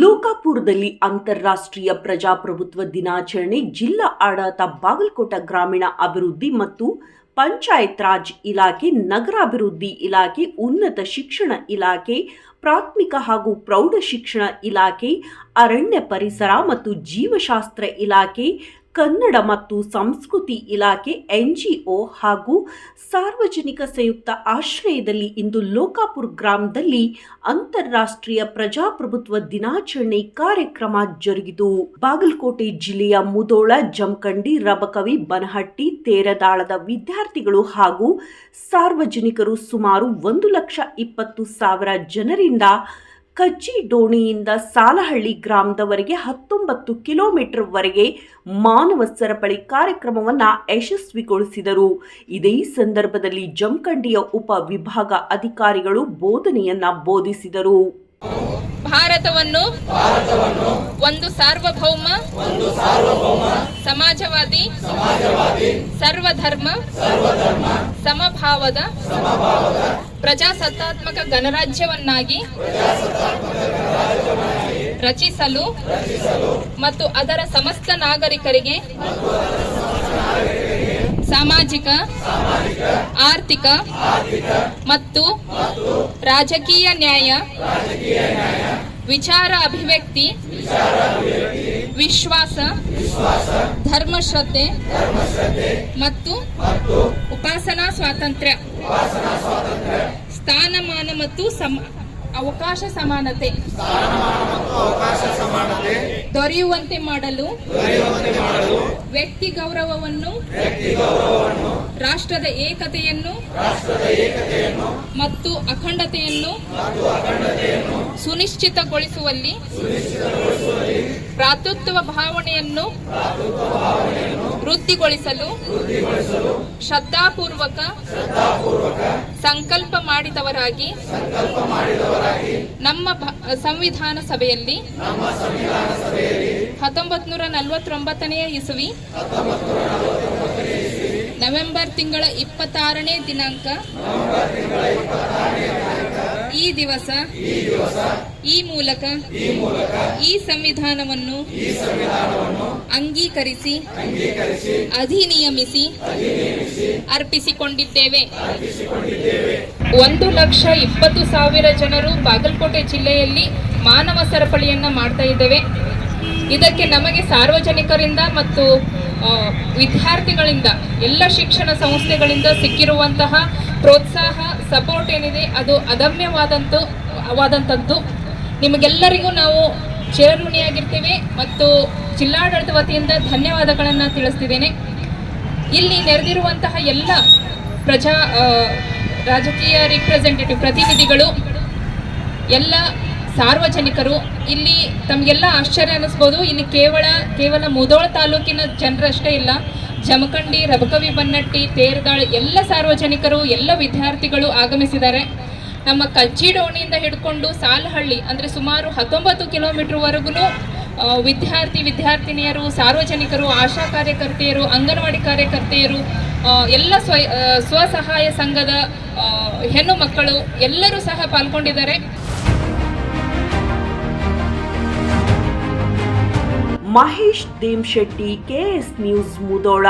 ಲೋಕಾಪುರದಲ್ಲಿ ಅಂತಾರಾಷ್ಟ್ರೀಯ ಪ್ರಜಾಪ್ರಭುತ್ವ ದಿನಾಚರಣೆ ಜಿಲ್ಲಾ ಆಡಳಿತ ಬಾಗಲಕೋಟ ಗ್ರಾಮೀಣ ಅಭಿವೃದ್ಧಿ ಮತ್ತು ಪಂಚಾಯತ್ ರಾಜ್ ಇಲಾಖೆ, ನಗರಾಭಿವೃದ್ಧಿ ಇಲಾಖೆ, ಉನ್ನತ ಶಿಕ್ಷಣ ಇಲಾಖೆ, ಪ್ರಾಥಮಿಕ ಹಾಗೂ ಪ್ರೌಢ ಶಿಕ್ಷಣ ಇಲಾಖೆ, ಅರಣ್ಯ ಪರಿಸರ ಮತ್ತು ಜೀವಶಾಸ್ತ್ರ ಇಲಾಖೆ ಕನ್ನಡ ಮತ್ತು ಸಂಸ್ಕೃತಿ ಇಲಾಖೆ, ಎನ್ಜಿಒ ಹಾಗೂ ಸಾರ್ವಜನಿಕ ಸಂಯುಕ್ತ ಆಶ್ರಯದಲ್ಲಿ ಇಂದು ಲೋಕಾಪುರ ಗ್ರಾಮದಲ್ಲಿ ಅಂತಾರಾಷ್ಟ್ರೀಯ ಪ್ರಜಾಪ್ರಭುತ್ವ ದಿನಾಚರಣೆ ಕಾರ್ಯಕ್ರಮ ಜರುಗಿತು. ಬಾಗಲಕೋಟೆ ಜಿಲ್ಲೆಯ ಮುದೋಳ ಜಮಖಂಡಿ, ರಬಕವಿ, ಬನಹಟ್ಟಿ, ತೇರದಾಳದ ವಿದ್ಯಾರ್ಥಿಗಳು ಹಾಗೂ ಸಾರ್ವಜನಿಕರು ಸುಮಾರು ಒಂದು ಲಕ್ಷ ಇಪ್ಪತ್ತು ಸಾವಿರ ಜನರಿಂದ ಕಜ್ಜಿ ಡೋಣಿಯಿಂದ ಸಾಲಹಳ್ಳಿ ಗ್ರಾಮದವರೆಗೆ ಹತ್ತೊಂಬತ್ತು ಕಿಲೋಮೀಟರ್ ವರೆಗೆ ಮಾನವ ಸರಪಳಿ ಕಾರ್ಯಕ್ರಮವನ್ನು ಯಶಸ್ವಿಗೊಳಿಸಿದರು. ಇದೇ ಸಂದರ್ಭದಲ್ಲಿ ಜಮಖಂಡಿಯ ಉಪ ವಿಭಾಗ ಅಧಿಕಾರಿಗಳು ಬೋಧನೆಯನ್ನ ಬೋಧಿಸಿದರು. ಭಾರತವನ್ನು ಒಂದು ಸಾರ್ವಭೌಮ ಸಮಾಜವಾದಿ ಸರ್ವಧರ್ಮ ಸಮಭಾವದ ಪ್ರಜಾಸತ್ತಾತ್ಮಕ ಗಣರಾಜ್ಯವನ್ನಾಗಿ ರಚಿಸಲು ಮತ್ತು ಅದರ ಸಮಸ್ತ ನಾಗರಿಕರಿಗೆ ಸಾಮಾಜಿಕ, ಆರ್ಥಿಕ ಮತ್ತು ರಾಜಕೀಯ ನ್ಯಾಯ, ವಿಚಾರ ಅಭಿವ್ಯಕ್ತಿ, ವಿಶ್ವಾಸ, ಧರ್ಮಶ್ರದ್ಧೆ ಮತ್ತು ಉಪಾಸನಾ ಸ್ವಾತಂತ್ರ್ಯ. ಸ್ಥಾನಮಾನ ಮತ್ತು ಸಮ ಅವಕಾಶ ಸಮಾನತೆ. ದೊರೆಯುವಂತೆ ಮಾಡಲು ವ್ಯಕ್ತಿ ಗೌರವವನ್ನು ರಾಷ್ಟ್ರದ ಏಕತೆಯನ್ನು ಮತ್ತು ಅಖಂಡತೆಯನ್ನು ಸುನಿಶ್ಚಿತಗೊಳಿಸುವಲ್ಲಿ ಭ್ರಾತೃತ್ವ ಭಾವನೆಯನ್ನು ವೃದ್ಧಿಗೊಳಿಸಲು ಶ್ರದ್ಧಾಪೂರ್ವಕ ಸಂಕಲ್ಪ ಮಾಡಿದವರಾಗಿ ನಮ್ಮ ಸಂವಿಧಾನ ಸಭೆಯಲ್ಲಿ ಹತ್ತೊಂಬತ್ತು ನೂರ ನಲವತ್ತೊಂಬತ್ತನೆಯ ಇಸವಿ ನವೆಂಬರ್ ತಿಂಗಳ ಇಪ್ಪತ್ತಾರನೇ ದಿನಾಂಕ. ಈ ದಿವಸ ಈ ಮೂಲಕ ಈ ಸಂವಿಧಾನವನ್ನು ಅಂಗೀಕರಿಸಿ ಅಧಿನಿಯಮಿಸಿ ಅರ್ಪಿಸಿಕೊಂಡಿದ್ದೇವೆ. ಒಂದು ಲಕ್ಷ ಇಪ್ಪತ್ತು ಸಾವಿರ ಜನರು ಬಾಗಲಕೋಟೆ ಜಿಲ್ಲೆಯಲ್ಲಿ ಮಾನವ ಸರಪಳಿಯನ್ನ ಮಾಡ್ತಾ ಇದ್ದೇವೆ. ಇದಕ್ಕೆ ನಮಗೆ ಸಾರ್ವಜನಿಕರಿಂದ ಮತ್ತು ವಿದ್ಯಾರ್ಥಿಗಳಿಂದ, ಎಲ್ಲ ಶಿಕ್ಷಣ ಸಂಸ್ಥೆಗಳಿಂದ ಸಿಕ್ಕಿರುವಂತಹ ಪ್ರೋತ್ಸಾಹ ಸಪೋರ್ಟ್ ಏನಿದೆ, ಅದು ಅದಮ್ಯವಾದಂತು ವಾದಂಥದ್ದು ನಿಮಗೆಲ್ಲರಿಗೂ ನಾವು ಚಿರಋಣಿಯಾಗಿರ್ತೇವೆ ಮತ್ತು ಜಿಲ್ಲಾಡಳಿತ ವತಿಯಿಂದ ಧನ್ಯವಾದಗಳನ್ನು ತಿಳಿಸ್ತಿದ್ದೇನೆ. ಇಲ್ಲಿ ನೆರೆದಿರುವಂತಹ ಎಲ್ಲ ಪ್ರಜಾ ರಾಜಕೀಯ ರಿಪ್ರೆಸೆಂಟೇಟಿವ್ ಪ್ರತಿನಿಧಿಗಳು, ಎಲ್ಲ ಸಾರ್ವಜನಿಕರು ಇಲ್ಲಿ ತಮಗೆಲ್ಲ ಆಶ್ಚರ್ಯ ಅನ್ನಿಸ್ಬೋದು ಇಲ್ಲಿ ಕೇವಲ ಕೇವಲ ಮುದೋಳ ತಾಲೂಕಿನ ಜನರಷ್ಟೇ ಇಲ್ಲ, ಜಮಖಂಡಿ, ರಬಕವಿ, ಬನ್ನಟ್ಟಿ, ತೇರ್ದಾಳ್ ಎಲ್ಲ ಸಾರ್ವಜನಿಕರು, ಎಲ್ಲ ವಿದ್ಯಾರ್ಥಿಗಳು ಆಗಮಿಸಿದ್ದಾರೆ. ನಮ್ಮ ಕಜ್ಜಿಡೋಣಿಯಿಂದ ಹಿಡ್ಕೊಂಡು ಸಾಲಹಳ್ಳಿ, ಅಂದರೆ ಸುಮಾರು ಹತ್ತೊಂಬತ್ತು ಕಿಲೋಮೀಟ್ರ್ವರೆಗೂ ವಿದ್ಯಾರ್ಥಿ, ವಿದ್ಯಾರ್ಥಿನಿಯರು, ಸಾರ್ವಜನಿಕರು, ಆಶಾ ಕಾರ್ಯಕರ್ತೆಯರು, ಅಂಗನವಾಡಿ ಕಾರ್ಯಕರ್ತೆಯರು ಎಲ್ಲ ಸ್ವ ಸ್ವಸಹಾಯ ಸಂಘದ ಹೆಣ್ಣು ಮಕ್ಕಳು ಎಲ್ಲರೂ ಸಹ ಪಾಲ್ಗೊಂಡಿದ್ದಾರೆ. Mahesh Demshetty KS news Mudhol.